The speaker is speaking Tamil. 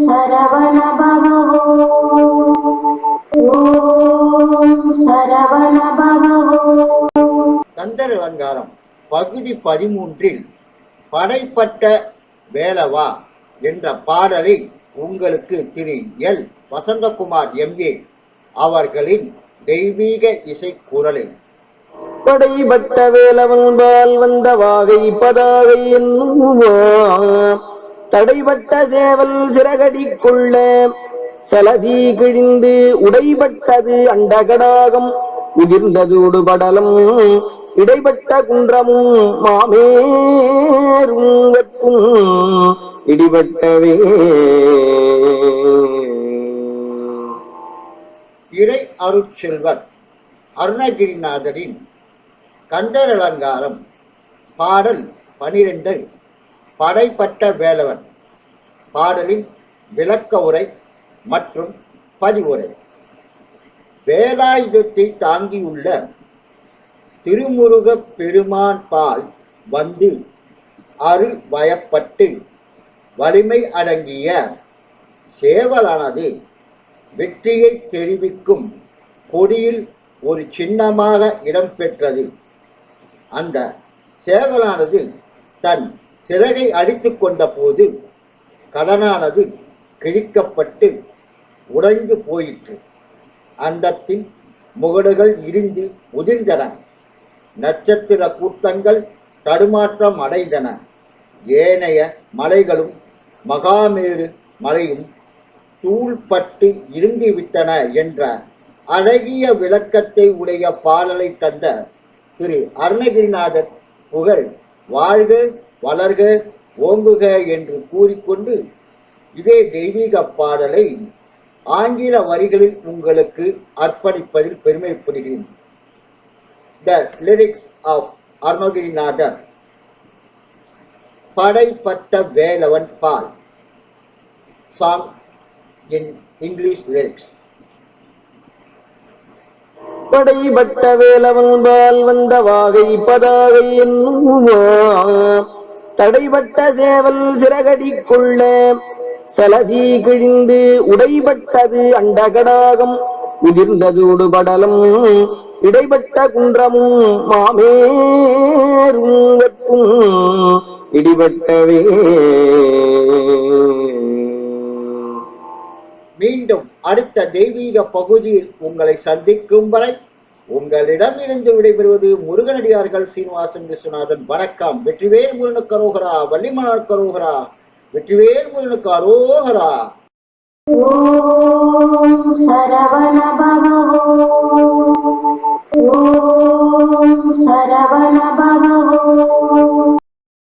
சரவண ஓம் சரவண கந்தர் அலங்காரம் பகுதி பதிமூன்றில் படைப்பட்ட வேலவா என்ற பாடலை உங்களுக்கு திரு எல். வசந்தகுமார் எம்ஏ அவர்களின் தெய்வீக இசை குரலில் படைபட்ட வேலவன்பால் வந்த வாகை பதாகை என்னுமா தடைபட்ட சேவல் சிறகடிக்குள்ள கொள்ள சலதி கிழிந்து உடைபட்டது அண்டகடாகம் உதிர்ந்தது உடுபடலும் இடைப்பட்ட குன்றமும் மாமேரும் வெப்பும் இடிபட்டவே இறை அருட்செல்வர் அருணகிரிநாதரின் கந்தர் அலங்காரம் பாடல் பனிரெண்டு. படைப்பட்ட வேலவன். பாடலின் விளக்க உரை மற்றும் பதிவுரை. வேலாயுதத்தை தாங்கியுள்ள திருமுருகப் பெருமான் பால் வந்து அருள் வயப்பட்டு வலிமை அடங்கிய சேவலானது வெற்றியை தெரிவிக்கும் கொடியில் ஒரு சின்னமாக இடம்பெற்றது. அந்த சேவலானது தன் சிறகை அடித்து கொண்ட போது கடனானது கிழிக்கப்பட்டு உடைந்து போயிற்று. அண்டத்தின் முகடுகள் இடிந்து உதிர்ந்தன. நட்சத்திர கூட்டங்கள் தடுமாற்றம் அடைந்தன. ஏனைய மலைகளும் மகாமேரு மலையும் தூள்பட்டு இருந்துவிட்டன என்ற அழகிய விளக்கத்தை உடைய பாடலை தந்த திரு அருணகிரிநாதர் புகழ் வாழ்க வளர்க ஓங்குக என்று கூறிக்கொண்டு இதே தெய்வீக பாடலை ஆங்கில வரிகளில் உங்களுக்கு அர்ப்பணிப்பதில் பெருமைப்படுகிறேன். த லிரிக்ஸ் ஆஃப் அருணகிரிநாதர் படைப்பட்ட வேலவன் பால். சாங் இன் இங்கிலீஷ் லிரிக்ஸ் படைபட்ட வேலவன்பால் வந்த வாகை பதாகை என்னுமா தடைபட்ட சேவல் சிறகடிக்குள்ள சலதி கிழிந்து உடைபட்டது அண்டகடாகம் உதிர்ந்தது உடுபடலும் இடைப்பட்ட குன்றமும் மாமேரும் இடிபட்டவே மீண்டும் அடுத்த தெய்வீக பகுதியில் உங்களை சந்திக்கும் வரை உங்களிடம் இருந்து விடைபெறுவது முருகனடியார்கள் சீனிவாசன் விஸ்வநாதன். வணக்கம். வெற்றிவேல் முருகனுக்கு அரோகரா வள்ளிமலார் கரோகரா வெற்றிவேல் முருகனுக்கு அரோகரா. ஓம் சரவண ஓம் சரவண